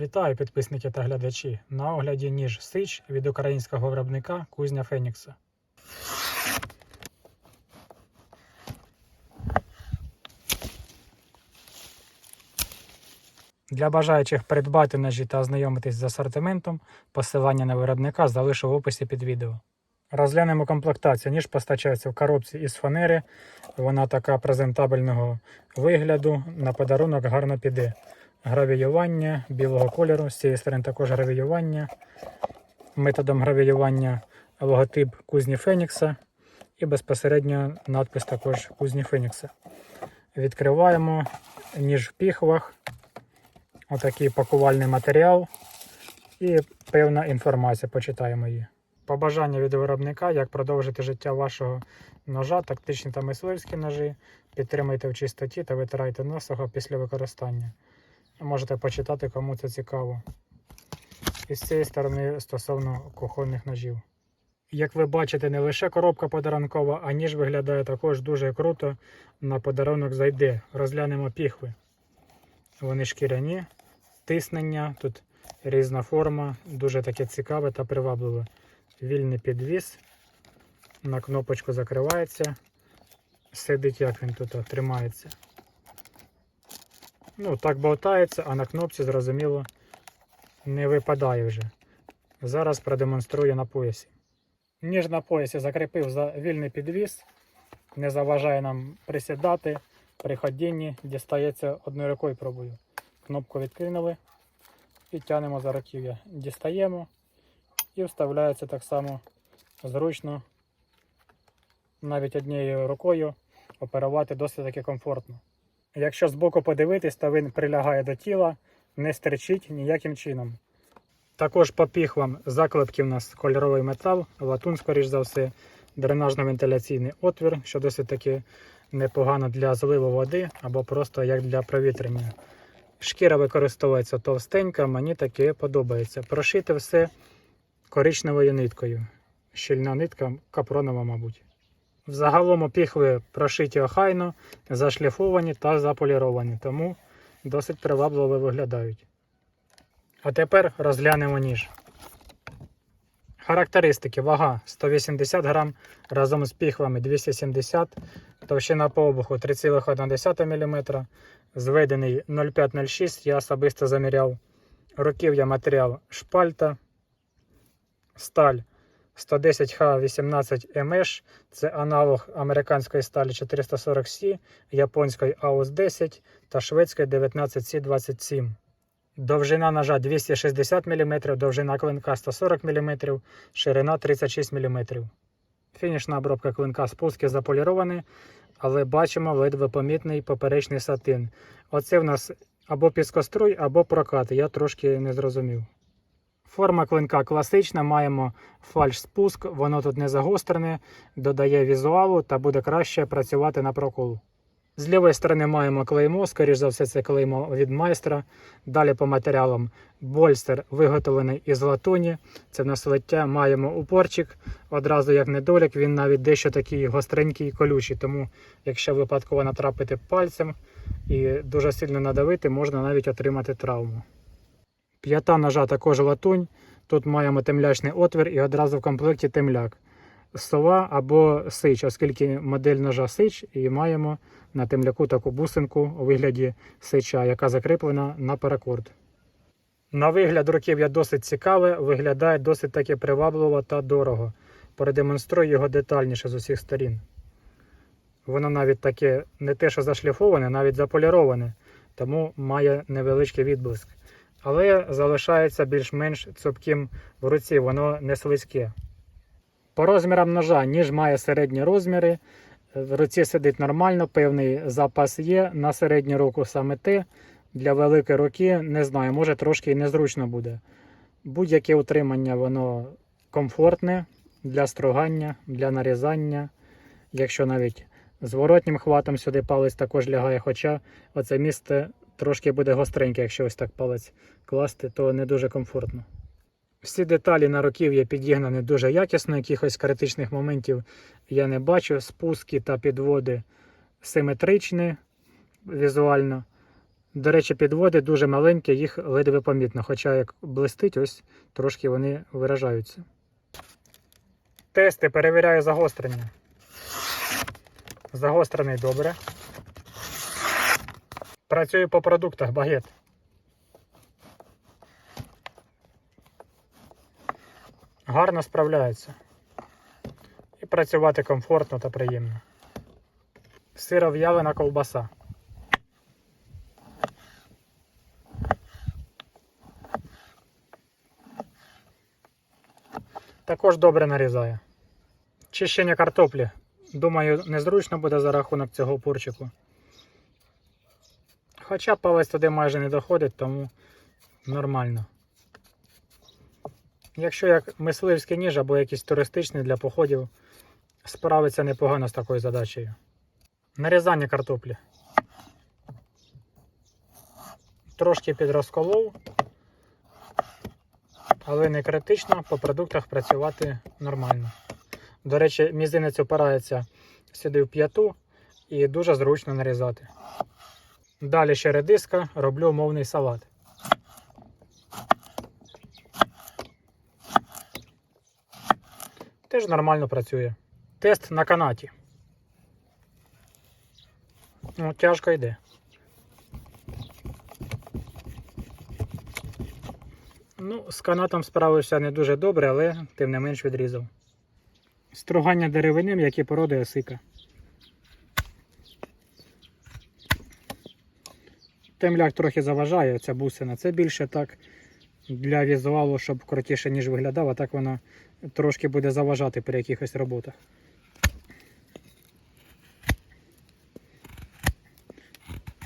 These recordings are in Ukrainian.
Вітаю підписники та глядачі. На огляді ніж Сич від українського виробника Кузня Фенікса. Для бажаючих придбати ножі та ознайомитись з асортиментом, посилання на виробника залишу в описі під відео. Розглянемо комплектацію. Ніж постачається в коробці із фанери. Вона така презентабельного вигляду. На подарунок гарно піде. Гравіювання білого кольору. З цієї сторони також гравіювання. Методом гравіювання логотип кузні Фенікса і безпосередньо надпис також кузні Фенікса. Відкриваємо ніж в піхвах. Отакий пакувальний матеріал і певна інформація. Почитаємо її. Побажання від виробника, як продовжити життя вашого ножа, тактичні та мисливські ножі. Підтримайте в чистоті та витирайте носого після використання. Можете почитати, кому це цікаво. І з цієї сторони стосовно кухонних ножів. Як ви бачите, не лише коробка подарункова, а ніж виглядає також дуже круто. На подарунок зайде. Розглянемо піхви. Вони шкіряні, тиснення, тут різна форма, дуже таке цікаве та привабливе. Вільний підвіс. На кнопочку закривається. Сидить, як він тут тримається. Ну, так болтається, а на кнопці, зрозуміло, не випадає вже. Зараз продемонструю на поясі. Ніж на поясі закріпив за вільний підвіс, не заважає нам присідати. При ходінні дістається одною рукою пробую. Кнопку відкинули і тянемо за руків'я. Дістаємо і вставляється так само зручно. Навіть однією рукою оперувати досить таки комфортно. Якщо збоку подивитись, то він прилягає до тіла, не стерчить ніяким чином. Також по піхвам закладки в нас кольоровий метал, латун, скоріш за все, дренажно-вентиляційний отвір, що досить таки непогано для зливу води або просто як для провітрення. Шкіра використовується товстенька, мені таке подобається. Прошити все коричневою ниткою. Щільна нитка капронова, мабуть. Взагалом піхви прошиті охайно, зашліфовані та заполіровані, тому досить привабливо виглядають. А тепер розглянемо ніж. Характеристики: вага 180 грам разом з піхвами 270 товщина по обуху 3,1 мм, зведений 0,506, я особисто заміряв. Руків'я матеріал шпальта, сталь 110Х18 МШ, це аналог американської сталі 440C, японської AUS 10 та шведської 19C27. Довжина ножа 260 мм, довжина клинка 140 мм, ширина 36 мм. Фінішна обробка клинка спуски заполіровані, але бачимо ледве помітний поперечний сатин. Оце в нас або піскоструй, або прокат. Я трошки не зрозумів. Форма клинка класична, маємо фальш-спуск, воно тут не загострене, додає візуалу та буде краще працювати на прокол. З лівої сторони маємо клеймо, скоріш за все, це клеймо від майстра. Далі по матеріалам больстер виготовлений із латуні. Це в нас лиття. Маємо упорчик. Одразу як недолік, він навіть дещо такий гостренький і колючий. Тому, якщо випадково натрапити пальцем і дуже сильно надавити, можна навіть отримати травму. П'ята ножа також латунь. Тут маємо темлячний отвір і одразу в комплекті темляк. Сова або сич, оскільки модель ножа сич, і маємо на темляку таку бусинку у вигляді сича, яка закріплена на паракорд. На вигляд руків'я досить цікаве, виглядає досить таки привабливо та дорого. Продемонструю його детальніше з усіх сторін. Воно навіть таке не те, що зашліфоване, навіть заполіроване, тому має невеличкий відблиск. Але залишається більш-менш цупким в руці, воно не слизьке. По розмірам ножа ніж має середні розміри. В руці сидить нормально, певний запас є. На середню руку саме те. Для великої руки не знаю, може трошки і незручно буде. Будь-яке утримання воно комфортне для стругання, для нарізання. Якщо навіть зворотнім хватом сюди палець також лягає, хоча оце місце трошки буде гостреньке, якщо ось так палець класти, то не дуже комфортно. Всі деталі на руків'я підігнані дуже якісно, якихось критичних моментів я не бачу. Спуски та підводи симетричні візуально. До речі, підводи дуже маленькі, їх ледве помітно, хоча як блистить, ось трошки вони виражаються. Тести перевіряю загострення. Загострений добре. Працюю по продуктах багет. Гарно справляється. І працювати комфортно та приємно. Сиров'ялина ковбаса. Також добре нарізає. Чищення картоплі. Думаю, незручно буде за рахунок цього пурчику. Хоча палець туди майже не доходить, тому нормально. Якщо як мисливський ніж або якийсь туристичний для походів, справиться непогано з такою задачею. Нарізання картоплі. Трошки підрозколов, але не критично, по продуктах працювати нормально. До речі, мізинець опирається сюди в п'яту і дуже зручно нарізати. Далі ще редиска, роблю мовний салат. Теж нормально працює. Тест на канаті. Ну, тяжко йде. Ну, з канатом справився не дуже добре, але тим не менш відрізав. Стругання деревини, які породи осика. Темляк трохи заважає, ця бусина. Це більше так для візуалу, щоб крутіше, ніж виглядав, а так вона трошки буде заважати при якихось роботах.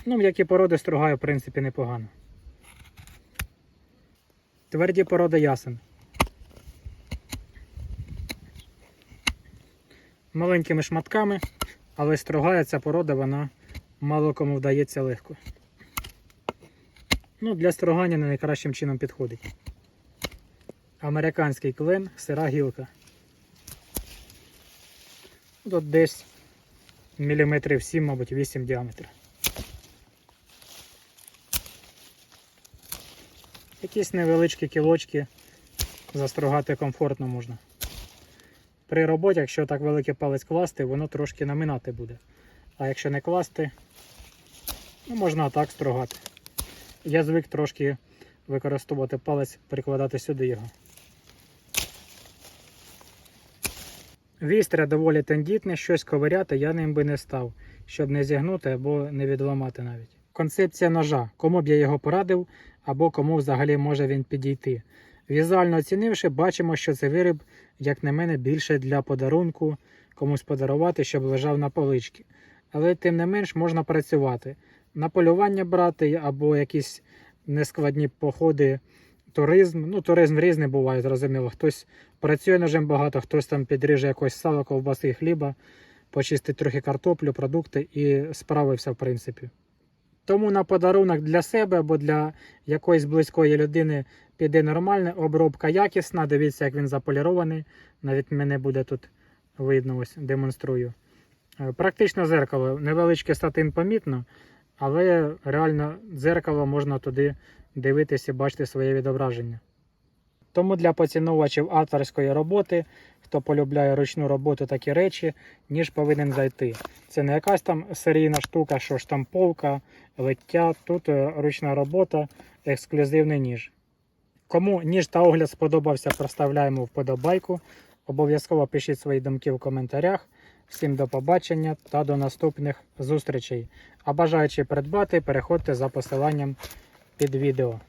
Ну, м'які породи стругаю, в принципі, непогано. Тверді породи ясен. Маленькими шматками, але стругає ця порода, вона мало кому вдається легко. Ну, для стругання не найкращим чином підходить. Американський клен, сира гілка. Тут десь міліметрів 7, мабуть, 8 діаметр. Якісь невеличкі кілочки застругати комфортно можна. При роботі, якщо так великий палець класти, воно трошки наминати буде. А якщо не класти, ну, можна так стругати. Я звик трошки використовувати палець, прикладати сюди його. Вістря доволі тендітне, щось ковиряти я ним би не став, щоб не зігнути або не відламати навіть. Концепція ножа, кому б я його порадив, або кому взагалі може він підійти. Візуально оцінивши, бачимо, що це виріб, як на мене, більше для подарунку, комусь подарувати, щоб лежав на поличці. Але тим не менш можна працювати. На полювання брати або якісь нескладні походи, туризм. Ну, туризм різний буває, зрозуміло. Хтось працює ножем багато, хтось там підріже якось сало, ковбаси, хліба, почистить трохи картоплю, продукти і справився, в принципі. Тому на подарунок для себе або для якоїсь близької людини піде нормальна, обробка якісна. Дивіться, як він заполірований. Навіть мене буде тут видно, ось демонструю. Е, Практично зеркало. Невеличкий статин помітно, але реально дзеркало можна туди дивитися і бачити своє відображення. Тому для поціновувачів авторської роботи, хто полюбляє ручну роботу такі речі, ніж повинен зайти. Це не якась там серійна штука, що штамповка, лиття. Тут е, ручна робота, ексклюзивний ніж. Кому ніж та огляд сподобався, проставляємо вподобайку. Обов'язково пишіть свої думки в коментарях. Всім до побачення та до наступних зустрічей. А бажаючи придбати, переходьте за посиланням під відео.